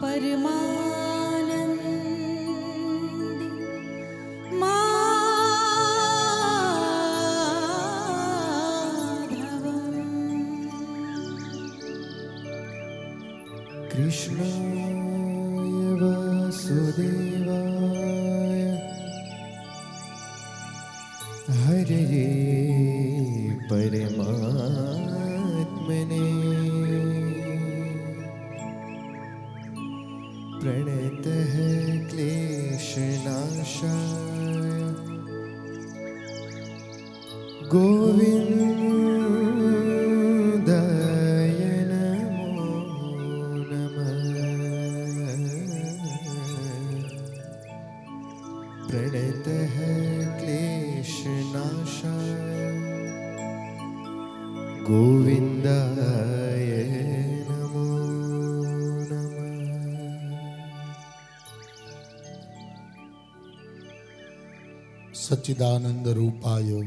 परमा हरे परमात्मने प्रणतः क्लेशनाशाय गोविन्दाय नमो नमः प्रणतः વિઘ્નનાશાય ગોવિંદાય નમો સચ્ચિદાનંદ રૂપાય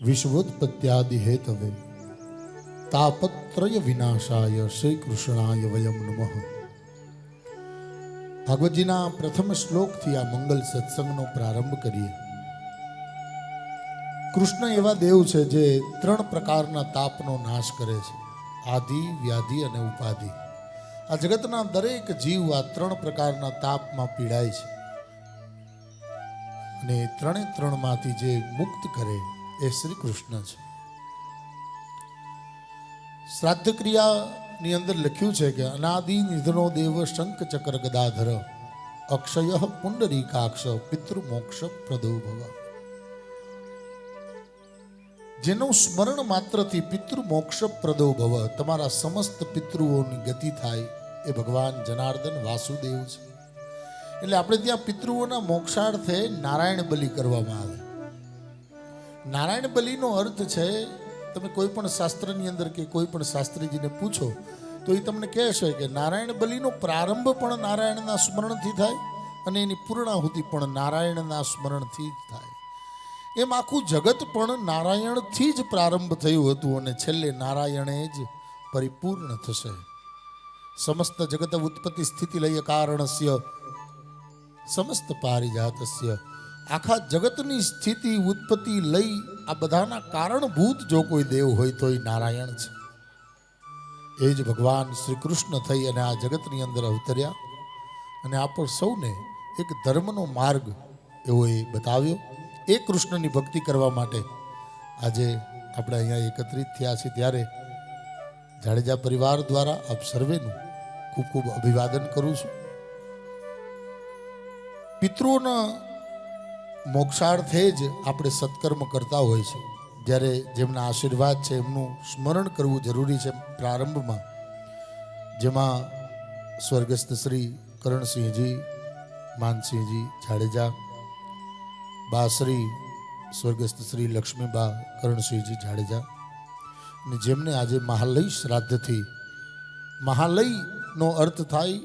વિશ્વોત્પત્યાદિ હેતવે તાપત્રય વિનાશાય શ્રી કૃષ્ણાય વયમ નમઃ ભાગવતજીના પ્રથમ શ્લોકથી આ મંગલ સત્સંગનો પ્રારંભ કરીએ કૃષ્ણ એવા દેવ છે જે ત્રણ પ્રકારના તાપનો નાશ કરે છે. આદિ વ્યાધિ અને ઉપાધિ. આ જગતના દરેક જીવ આ ત્રણ પ્રકારના તાપમાં પીડાય છે. અને ત્રણે ત્રણમાંથી જે મુક્ત કરે એ શ્રી કૃષ્ણ છે. શ્રાદ્ધ ક્રિયાની અંદર લખ્યું છે કે અનાદિ નિધનો દેવ શંખ ચક્ર ગદાધર અક્ષય પુંડરીકાક્ષ પિતૃમોક્ષ પ્રદો ભવ. જેનું સ્મરણ માત્રથી પિતૃ પ્રદો ભવ. તમારા સમસ્ત પિતૃઓની ગતિ થાય એ ભગવાન જનાર્દન વાસુદેવ છે. એટલે આપણે ત્યાં પિતૃઓના મોક્ષાર્થે નારાયણ બલિ કરવામાં આવે. નારાયણ બલિનો અર્થ છે, તમે કોઈ પણ શાસ્ત્રની અંદર કે કોઈ પણ શાસ્ત્રીજીને પૂછો, તો એ તમને કહેશે કે નારાયણ બલિનો પ્રારંભ પણ નારાયણના સ્મરણથી થાય અને એની પૂર્ણાહુતિ પણ નારાયણના સ્મરણથી જ થાય. એમ આખું જગત પણ નારાયણથી જ પ્રારંભ થયું હતું અને છેલ્લે નારાયણે જ પરિપૂર્ણ થશે. સમસ્ત જગત ઉત્પત્તિ સ્થિતિ લઈએ કારણસ્ય, સમસ્ત પારિજાતસ્ય. આખા જગતની સ્થિતિ ઉત્પત્તિ લઈ આ બધાના કારણભૂત જો કોઈ દેવ હોય તો એ નારાયણ છે. એ જ ભગવાન શ્રી કૃષ્ણ થઈ અને આ જગતની અંદર અવતર્યા. અને આપણ સૌને એક ધર્મનો માર્ગ એવો એ બતાવ્યો. એ કૃષ્ણની ભક્તિ કરવા માટે આજે આપણે અહીંયા એકત્રિત થયા છીએ. ત્યારે જાડેજા પરિવાર દ્વારા આપ સર્વેનું ખૂબ ખૂબ અભિવાદન કરું છું. પિતૃના મોક્ષાર્થે જ આપણે સત્કર્મ કરતા હોય છે. જ્યારે જેમના આશીર્વાદ છે એમનું સ્મરણ કરવું જરૂરી છે પ્રારંભમાં. જેમાં સ્વર્ગસ્થ શ્રી કરણસિંહજી માનસિંહજી જાડેજા બા શ્રી સ્વર્ગસ્થ શ્રી લક્ષ્મીબા કરણસિંહજી જાડેજા. અને જેમને આજે મહાલય શ્રાદ્ધથી, મહાલયનો અર્થ થાય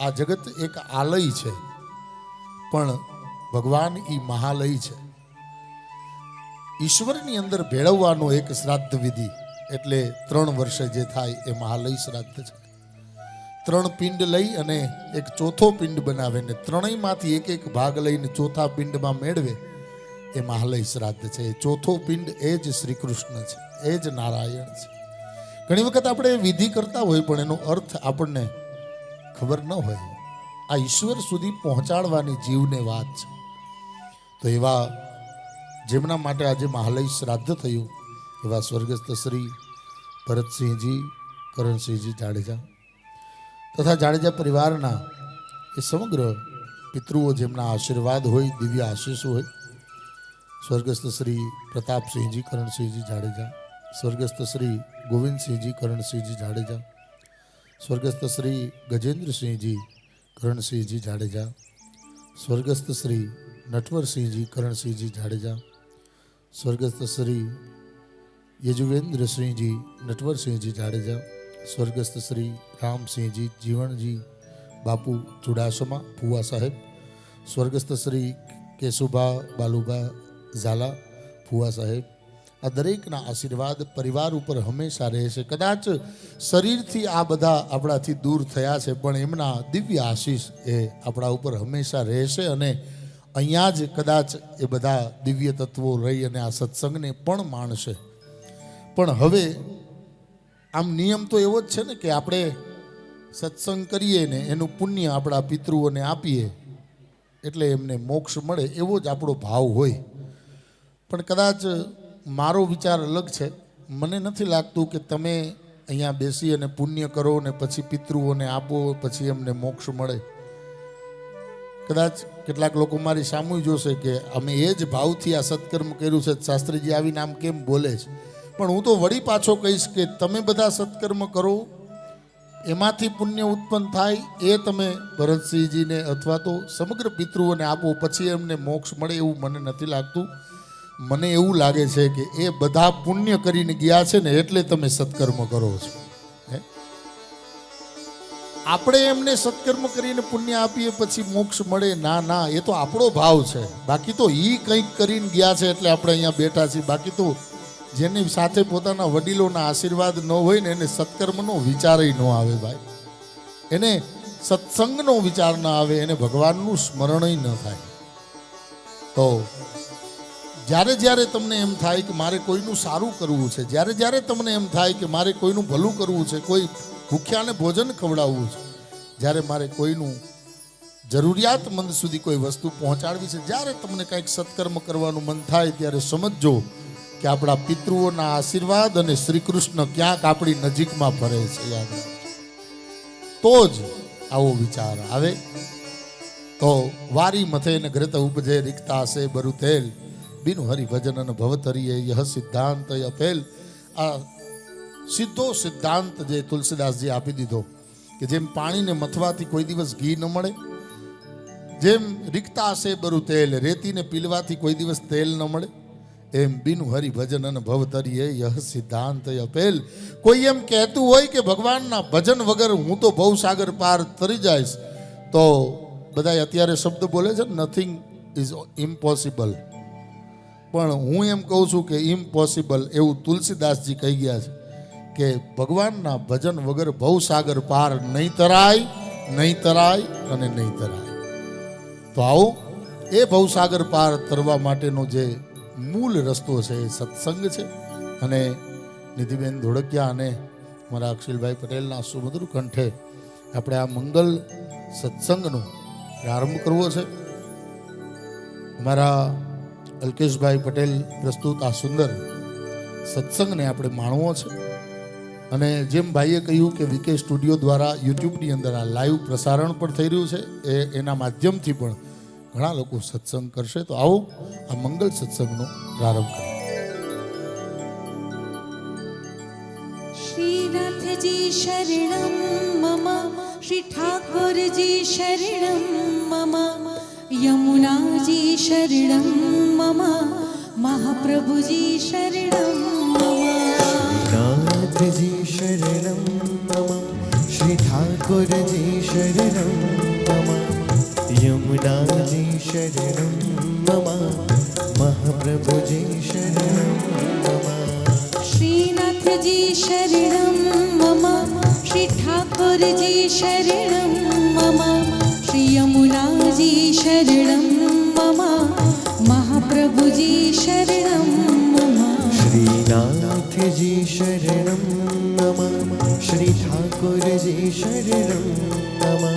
આ જગત એક આલય છે, પણ ભગવાન એ મહાલય છે. ઈશ્વરની અંદર ભેળવવાનો એક શ્રાદ્ધ વિધિ એટલે ત્રણ વર્ષે જે થાય એ મહાલય શ્રાદ્ધ છે. ત્રણ પિંડ લઈ અને એક ચોથો પિંડ બનાવે ને ત્રણેયમાંથી એક એક ભાગ લઈને ચોથા પિંડમાં મેળવે, એ મહાલય શ્રાદ્ધ છે. ચોથો પિંડ એ જ શ્રી કૃષ્ણ છે, એ જ નારાયણ છે. ઘણી વખત આપણે વિધિ કરતા હોય, પણ એનો અર્થ આપણને ખબર ન હોય. આ ઈશ્વર સુધી પહોંચાડવાની જીવને વાત છે. તો એવા જેમના માટે આજે મહાલય શ્રાદ્ધ થયું, એવા સ્વર્ગસ્થ શ્રી ભરતસિંહજી, કરણસિંહજી જાડેજા તથા જાડેજા પરિવારના એ સમગ્ર પિતૃઓ જેમના આશીર્વાદ હોય, દિવ્ય આશીષો હોય, સ્વર્ગસ્થ શ્રી પ્રતાપસિંહજી, કરણસિંહજી જાડેજા, સ્વર્ગસ્થ શ્રી ગોવિંદસિંહજી, કરણસિંહજી જાડેજા, સ્વર્ગસ્થ શ્રી ગજેન્દ્રસિંહજી, કરણસિંહજી જાડેજા, સ્વર્ગસ્થ શ્રી નટવરસિંહજી, કરણસિંહજી જાડેજા, સ્વર્ગસ્થ શ્રી યજુવેન્દ્રસિંહજી, નટવરસિંહજી જાડેજા, સ્વર્ગસ્થ શ્રી રામસિંહજી, જીવણજી, બાપુ ચુડાસમા ફુવા સાહેબ, સ્વર્ગસ્થ શ્રી કેશુભા બાલુભા ઝાલા ફુવા સાહેબ. આ દરેકના આશીર્વાદ પરિવાર ઉપર હંમેશા રહેશે કદાચ શરીરથી આ બધા આપણાથી દૂર થયા છે, પણ એમના દિવ્ય આશીષ એ આપણા ઉપર હંમેશા રહેશે અને અહીંયા જ કદાચ એ બધા દિવ્ય તત્વો રહી અને આ સત્સંગને પણ માણશે. પણ હવે આમ નિયમ તો એવો જ છે ને કે આપણે સત્સંગ કરીએ ને એનું પુણ્ય આપણા પિતૃઓને આપીએ, એટલે એમને મોક્ષ મળે એવો જ આપણો ભાવ હોય. પણ કદાચ મારો વિચાર અલગ છે. મને નથી લાગતું કે તમે અહીંયા બેસી અને પુણ્ય કરો ને પછી પિતૃઓને આપો, પછી એમને મોક્ષ મળે. કદાચ કેટલાક લોકો મારી સામું જોશે કે અમે એ જ ભાવથી આ સત્કર્મ કર્યું છે. શાસ્ત્રીજી આવીને આમ કેમ બોલે છે? પણ હું તો વળી પાછો કહીશ કે તમે બધા સત્કર્મ કરો, એમાંથી પુણ્ય ઉત્પન્ન થાય એ તમે ભરતસિંહજીને અથવા તો સમગ્ર પિતૃઓને આપો, પછી એમને મોક્ષ મળે એવું મને નથી લાગતું. મને એવું લાગે છે કે એ બધા પુણ્ય કરીને ગયા છે ને એટલે તમે સત્કર્મ કરો છો. આપણે એમને સત્કર્મ કરીને પુણ્ય આપીએ પછી મોક્ષ મળે, ના ના, એ તો આપણો ભાવ છે. બાકી તો એ કંઈક કરીને ગયા છે એટલે આપણે અહીંયા બેઠા છીએ. બાકી તો જેની સાથે પોતાના વડીલોના આશીર્વાદ ન હોય ને એને સત્કર્મનો વિચારય ન આવે ભાઈ. એને સત્સંગનો વિચાર ન આવે, એને ભગવાનનું સ્મરણય ન થાય. તો જ્યારે જ્યારે તમને એમ થાય કે મારે કોઈનું સારું કરવું છે, જ્યારે જ્યારે તમને એમ થાય કે મારે કોઈનું ભલું કરવું છે, કોઈ ભૂખ્યાને ભોજન ખવડાવવું છે, જ્યારે મારે કોઈનું જરૂરિયાતમંદ સુધી કોઈ વસ્તુ પહોંચાડવી છે, જ્યારે તમને કંઈક સત્કર્મ કરવાનું મન થાય, ત્યારે સમજજો કે આપણા પિતૃઓના આશીર્વાદ અને શ્રી કૃષ્ણ ક્યાંક આપણી નજીકમાં ફરે છે તો જ આવો વિચાર આવે. તો વારી મથે ને ઘૃત ઉપજે રિક્તા હશે બરુ તેલ. બિન હરિભજન અને ભવતરીએ યહ સિદ્ધાંત અપેલ આ સીધો સિદ્ધાંત જે તુલસીદાસજી આપી દીધો, કે જેમ પાણીને મથવાથી કોઈ દિવસ ઘી ન મળે, જેમ રિક્તા હશે બરુ તેલ, રેતીને પીલવાથી કોઈ દિવસ તેલ ન મળે એમ બિનુ હરિભજન અને ભવતરીએ યહ સિદ્ધાંત અપેલ. કોઈ એમ કહેતું હોય કે ભગવાનના ભજન વગર હું તો ભવસાગર પાર તરી જઈશ, તો બધા અત્યારે શબ્દ બોલે છે નથિંગ ઇઝ ઇમ્પોસિબલ પણ હું એમ કહું છું કે ઇમ્પોસિબલ એવું તુલસીદાસજી કહી ગયા છે કે ભગવાનના ભજન વગર ભવસાગર પાર નહીં તરાય નહીં તરાય અને નહીં તરાય. તો આવો એ ભવસાગર પાર તરવા માટેનો જે મૂળ રસ્તો છે, એ સત્સંગ છે. અને નિધિબેન ધોળકિયા અને મારા અક્ષિલભાઈ પટેલના સુમધુર કંઠે આપણે આ મંગલ સત્સંગનો પ્રારંભ કરવો છે. અમારા અલ્કેશભાઈ પટેલ પ્રસ્તુત આ સુંદર સત્સંગને આપણે માણવો છે. અને જેમ ભાઈએ કહ્યું કે વીકે સ્ટુડિયો દ્વારા યુટ્યુબની અંદર આ લાઈવ પ્રસારણ પણ થઈ રહ્યું છે, એ એના માધ્યમથી પણ ઘણા લોકો સત્સંગ કરશે તો આવો આ મંગલ સત્સંગનો પ્રારંભ કરીએ શ્રીનાથજી શરણમ મમ શ્રી ઠાકોરજી શરણમ મમ યમુનાજી શરણમ મમ મહાપ્રભુજી શરણમ શ્રીનાથજી શરણમ મમ શ્રી ઠાકોરજી શરણમ મમ यमुनाजी शरणं मम महाप्रभुजी शरणं मम श्रीनाथजी शरणं मम श्री ठाकुरजी शरणं मम श्री यमुनाजी शरणं मम महाप्रभुजी शरणं मम श्रीनाथजी शरणं मम श्री ठाकुरजी शरणं मम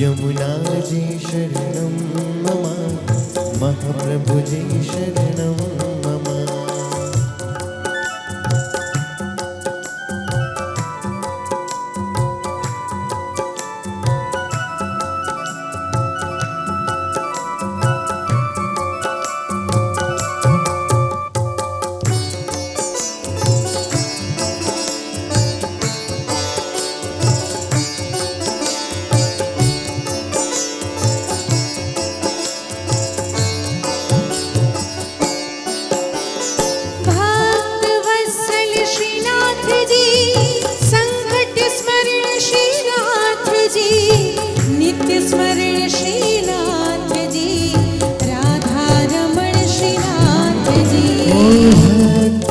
યમુનાજી શરણમ મમા મહાપ્રભુજી શરણમ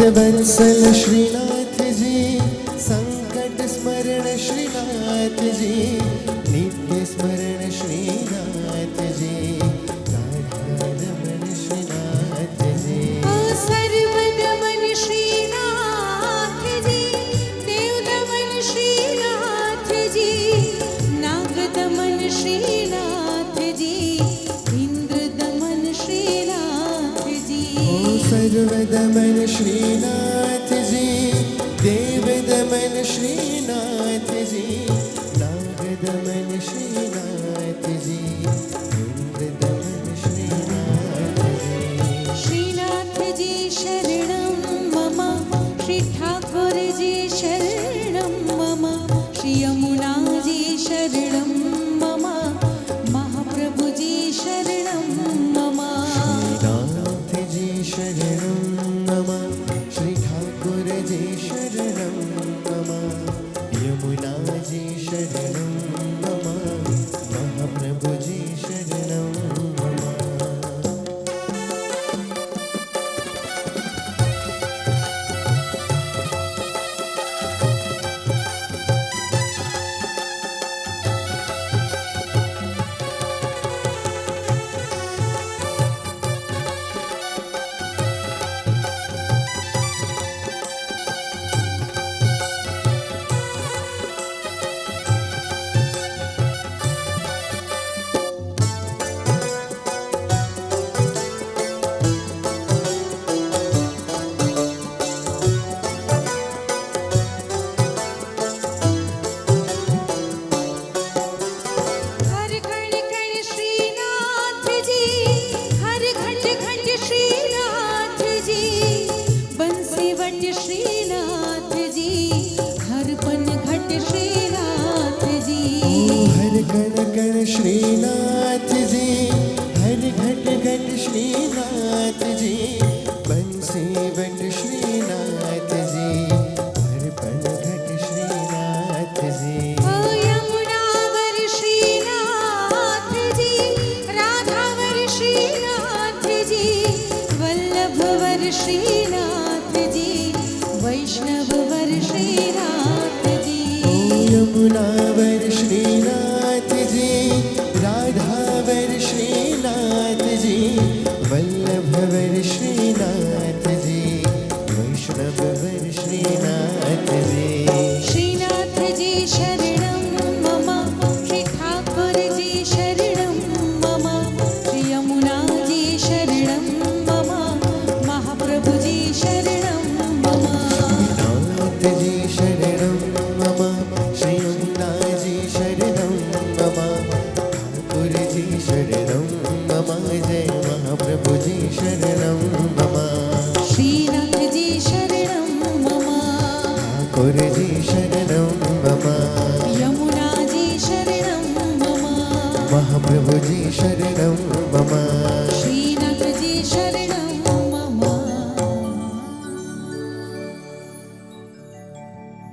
كبت سل شرينا દેવ દમન શ્રીનાથજી દેવ દમન શ્રીનાથ નાથજી બંસી વટ શ્રી